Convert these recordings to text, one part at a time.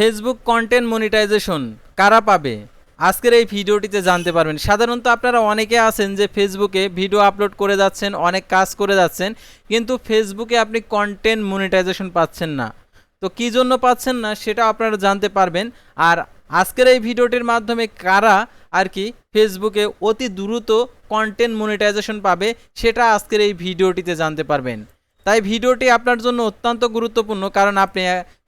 Facebook content monetization কারা পাবে? আজকের এই ভিডিওটিতে জানতে পারবেন। সাধারণত আপনারা অনেকে আছেন যে ফেসবুকে ভিডিও আপলোড করে যাচ্ছেন, অনেক কাজ করে যাচ্ছেন, কিন্তু ফেসবুকে আপনি কন্টেন্ট মনিটাইজেশন পাচ্ছেন না। তো কী জন্য পাচ্ছেন না সেটা আপনারা জানতে পারবেন। আর আজকের এই ভিডিওটির মাধ্যমে কারা আর কি ফেসবুকে অতি দ্রুত কন্টেন্ট মনিটাইজেশন পাবে, সেটা আজকের এই ভিডিওটিতে জানতে পারবেন। তাই ভিডিওটি আপনার জন্য অত্যন্ত গুরুত্বপূর্ণ কারণ আপনি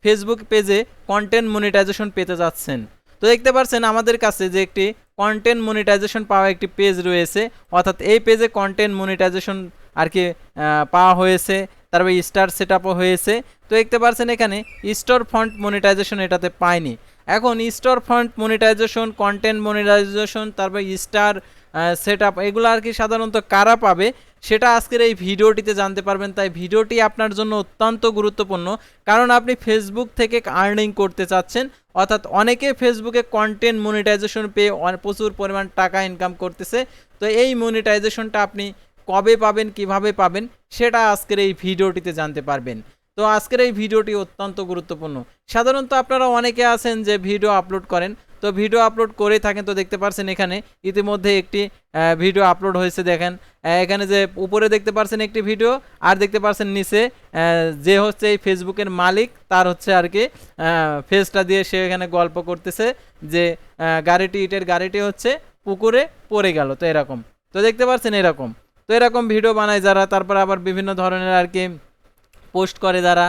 ফেসবুক পেজে কন্টেন্ট মনিটাইজেশন পেতে যাচ্ছেন। তো দেখতে পাচ্ছেন আমাদের কাছে যে একটি কন্টেন্ট মনিটাইজেশন পাওয়া একটি পেজ রয়েছে, অর্থাৎ এই পেজে কন্টেন্ট মনিটাইজেশন আর কি পাওয়া হয়েছে তারপরে স্টার সেট হয়েছে। তো দেখতে পাচ্ছেন এখানে স্টোর ফন্ট মনিটাইজেশন এটাতে পায়নি এখন store font monetization content monetization তারপর স্টার সেট এগুলো আর কি সাধারণত কারা পাবে সেটা আজকের এই ভিডিওটিতে জানতে পারবেন। তাই ভিডিওটি আপনার জন্য অত্যন্ত গুরুত্বপূর্ণ। কারণ আপনি ফেসবুক থেকে আর্নিং করতে চাচ্ছেন, অর্থাৎ অনেকে ফেসবুকে কন্টেন্ট মনিটাইজেশন পেয়ে প্রচুর পরিমাণ টাকা ইনকাম করতেছে। তো এই মনিটাইজেশনটা আপনি কবে পাবেন, কীভাবে পাবেন, সেটা আজকের এই ভিডিওটিতে জানতে পারবেন। তো আজকের এই ভিডিওটি অত্যন্ত গুরুত্বপূর্ণ। সাধারণত আপনারা অনেকে আছেন যে ভিডিও আপলোড করেন তো ভিডিও আপলোড করে থাকেন, তো দেখতে পারছেন এখানে। ইতিমধ্যে একটি ভিডিও আপলোড হয়েছে, দেখেন। এখানে যে উপরে দেখতে পারছেন একটি ভিডিও, আর দেখতে পারছেন নিচে যে হচ্ছে এই ফেসবুকের মালিক, তার হচ্ছে আর কি ফেসটা দিয়ে সে এখানে গল্প করতেছে যে গাড়িটি ইটের গাড়িটি হচ্ছে পুকুরে পড়ে গেল, তো এরকম। তো দেখতে পাচ্ছেন এরকম। তো এরকম ভিডিও বানায় যারা, তারপর আবার বিভিন্ন ধরনের আর কি পোস্ট করে যারা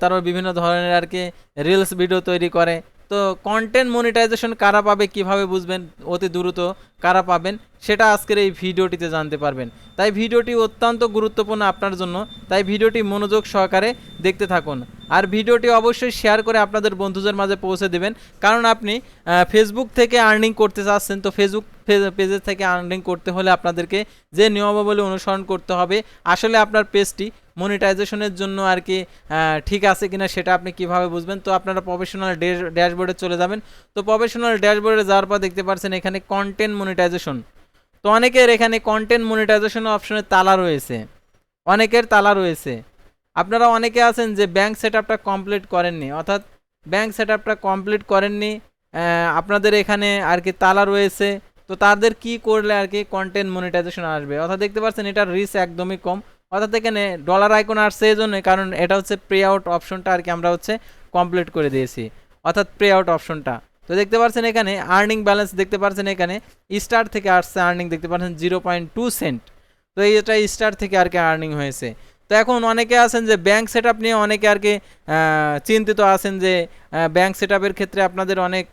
তারপর বিভিন্ন ধরনের আর কি রিলস ভিডিও তৈরি করে। তো কন্টেন্ট মনিটাইজেশন কারা পাবে, কীভাবে বুঝবেন? অতি দ্রুত কারা পাবেন? সেটা আজকের এই ভিডিওটিতে জানতে পারবেন। তাই ভিডিওটি অত্যন্ত গুরুত্বপূর্ণ আপনার জন্য। তাই ভিডিওটি মনোযোগ সহকারে দেখতে থাকুন। আর ভিডিওটি অবশ্যই শেয়ার করে আপনাদের বন্ধুদের মাঝে পৌঁছে দেবেন। কারণ আপনি ফেসবুক থেকে আর্নিং করতে চাচ্ছেন, তো ফেসবুক পেজের থেকে আর্নিং করতে হলে আপনাদেরকে যে নিয়মাবলী অনুসরণ করতে হবে, আসলে আপনার পেজটি মনিটাইজেশনের জন্য আর কি ঠিক আছে কিনা সেটা আপনি কীভাবে বুঝবেন? তো আপনারা প্রফেশনাল ড্যাশবোর্ডে চলে যাবেন। তো প্রফেশনাল ড্যাশবোর্ডে যাওয়ার পর দেখতে পাচ্ছেন এখানে কন্টেন্ট মনিটাইজেশন তো অনেকের এখানে কন্টেন্ট মনিটাইজেশন অপশনে তালা রয়েছে। অনেকের তালা রয়েছে। আপনারা অনেকে আছেন যে ব্যাংক সেট আপটা কমপ্লিট করেননি, অর্থাৎ ব্যাংক সেট আপটা কমপ্লিট করেননি আপনাদের এখানে আর কি তালা রয়েছে। তো তাদের কি করলে আর কি কন্টেন্ট মনিটাইজেশন আসবে? অর্থাৎ দেখতে পাচ্ছেন এটার রিস্ক একদমই কম। অর্থাৎ এখানে ডলার আইকন আসছে এই জন্যই কারণ এটা হচ্ছে প্রে আউট অপশনটা আর কি আমরা হচ্ছে কমপ্লিট করে দিয়েছি। অর্থাৎ প্রে আউট অপশনটা তো দেখতে পাচ্ছেন এখানে আর্নিং ব্যালেন্স দেখতে পাচ্ছেন এখানে স্টার থেকে আসছে আর্নিং দেখতে পাচ্ছেন জিরো পয়েন্ট টু সেন্ট তো এইটা স্টার থেকে আর কি আর্নিং হয়েছে। তো এখন অনেকে আছেন যে ব্যাংক সেট আপ নিয়ে অনেকে আর কি চিন্তিত আছেন যে ব্যাংক সেট ক্ষেত্রে আপনাদের অনেক,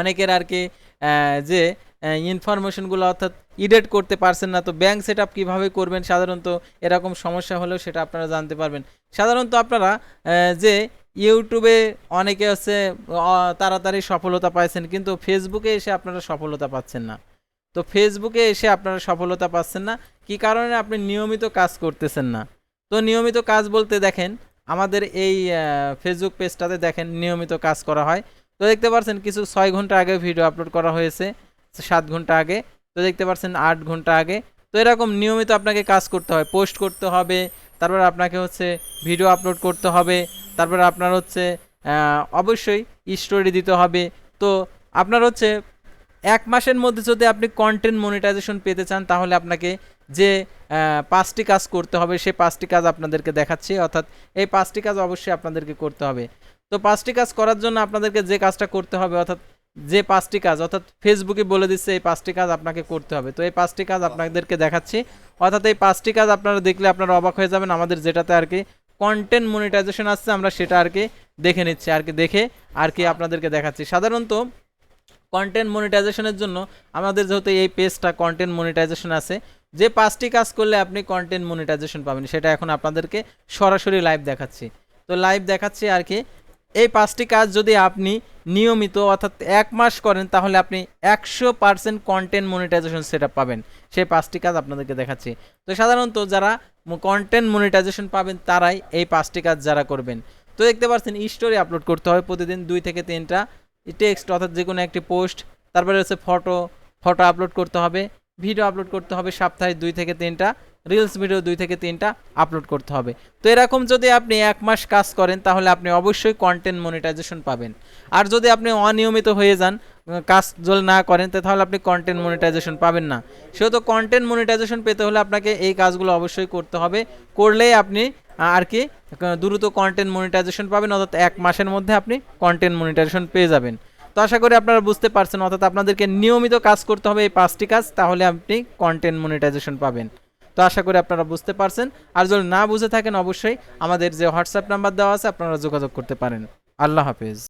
অনেকের আর কি যে ইনফরমেশনগুলো অর্থাৎ ইডেট করতে পারছেন না, তো ব্যাংক সেট আপ কীভাবে করবেন? সাধারণত এরকম সমস্যা হলেও সেটা আপনারা জানতে পারবেন। সাধারণত আপনারা যে ইউটিউবে অনেকে হচ্ছে তাড়াতাড়ি সফলতা পাইছেন, কিন্তু ফেসবুকে এসে আপনারা সফলতা পাচ্ছেন না। তো ফেসবুকে এসে আপনারা সফলতা পাচ্ছেন না, কি কারণে? আপনি নিয়মিত কাজ করতেছেন না। তো নিয়মিত কাজ বলতে দেখেন, আমাদের এই ফেসবুক পেজটাতে দেখেন নিয়মিত কাজ করা হয়। তো দেখতে পাচ্ছেন কিছু ছয় ঘণ্টা আগে ভিডিও আপলোড করা হয়েছে। সাত ঘণ্টা আগে, তো দেখতে পাচ্ছেন আট ঘণ্টা আগে। তো এরকম নিয়মিত আপনাকে কাজ করতে হয়, পোস্ট করতে হবে, তারপর আপনাকে হচ্ছে ভিডিও আপলোড করতে হবে, তারপর আপনার হচ্ছে অবশ্যই স্টোরি দিতে হবে। তো আপনার হচ্ছে এক মাসের মধ্যে যদি আপনি কন্টেন্ট মনিটাইজেশন পেতে চান, তাহলে আপনাকে যে পাঁচটি কাজ করতে হবে সেই পাঁচটি কাজ আপনাদেরকে দেখাচ্ছি। অর্থাৎ এই পাঁচটি কাজ অবশ্যই আপনাদেরকে করতে হবে। তো পাঁচটি কাজ করার জন্য আপনাদেরকে যে কাজটা করতে হবে, অর্থাৎ যে পাঁচটি কাজ, অর্থাৎ ফেসবুকে বলে দিচ্ছে এই পাঁচটি কাজ আপনাকে করতে হবে। তো এই পাঁচটি কাজ আপনাদেরকে দেখাচ্ছি। অর্থাৎ এই পাঁচটি কাজ আপনারা দেখলে আপনারা অবাক হয়ে যাবেন, আমাদের যেটাতে আর কি কন্টেন্ট মনিটাইজেশন আসছে, আমরা সেটা আর কি দেখে নিচ্ছি, আর কি দেখে আর কি আপনাদেরকে দেখাচ্ছি। সাধারণত কন্টেন্ট মনিটাইজেশনের জন্য আমাদের যেহেতু এই পেজটা কন্টেন্ট মনিটাইজেশন আছে, যে পাঁচটি কাজ করলে আপনি কন্টেন্ট মনিটাইজেশন পাবেন, সেটা এখন আপনাদেরকে সরাসরি লাইভ দেখাচ্ছি। তো লাইভ দেখাচ্ছি আর কি এই পাঁচটি কাজ যদি আপনি নিয়মিত অর্থাৎ এক মাস করেন, তাহলে আপনি একশো পার্সেন্ট কন্টেন্ট মনিটাইজেশন সেট পাবেন। সেই পাঁচটি কাজ আপনাদেরকে দেখাচ্ছি। তো সাধারণত যারা কন্টেন্ট মনিটাইজেশন পাবেন, তারাই এই পাঁচটি কাজ যারা করবেন। তো দেখতে পাচ্ছেন স্টোরি আপলোড করতে হবে প্রতিদিন দুই থেকে তিনটা। টেক্সট অর্থাৎ যে কোনো একটি পোস্ট তারপরে হচ্ছে ফটো ফটো আপলোড করতে হবে। ভিডিও আপলোড করতে হবে সপ্তাহে দুই থেকে তিনটা। রিলস ভিডিও দুই থেকে তিনটা আপলোড করতে হবে। তো এরকম যদি আপনি এক মাস কাজ করেন, তাহলে আপনি অবশ্যই কন্টেন্ট মনিটাইজেশন পাবেন। আর যদি আপনি অনিয়মিত হয়ে যান, কাজ যদি না করেন তাহলে আপনি কন্টেন্ট মনিটাইজেশন পাবেন না। সেহেতু কন্টেন্ট মনিটাইজেশন পেতে হলে আপনাকে এই কাজগুলো অবশ্যই করতে হবে। করলেই আপনি আর কি দ্রুত কন্টেন্ট মনিটাইজেশন পাবেন, অর্থাৎ এক মাসের মধ্যে আপনি কন্টেন্ট মনিটাইজেশন পেয়ে যাবেন। তো আশা করি আপনারা বুঝতে পারছেন, অর্থাৎ আপনাদেরকে নিয়মিত কাজ করতে হবে এই পাঁচটি কাজ, তাহলে আপনি কন্টেন্ট মনিটাইজেশন পাবেন। তো আশা করি আপনারা বুঝতে পারছেন। আর যদি না বুঝে থাকেন, অবশ্যই আমাদের যে হোয়াটসঅ্যাপ নাম্বার দেওয়া আছে, আপনারা যোগাযোগ করতে পারেন। আল্লাহ হাফেজ।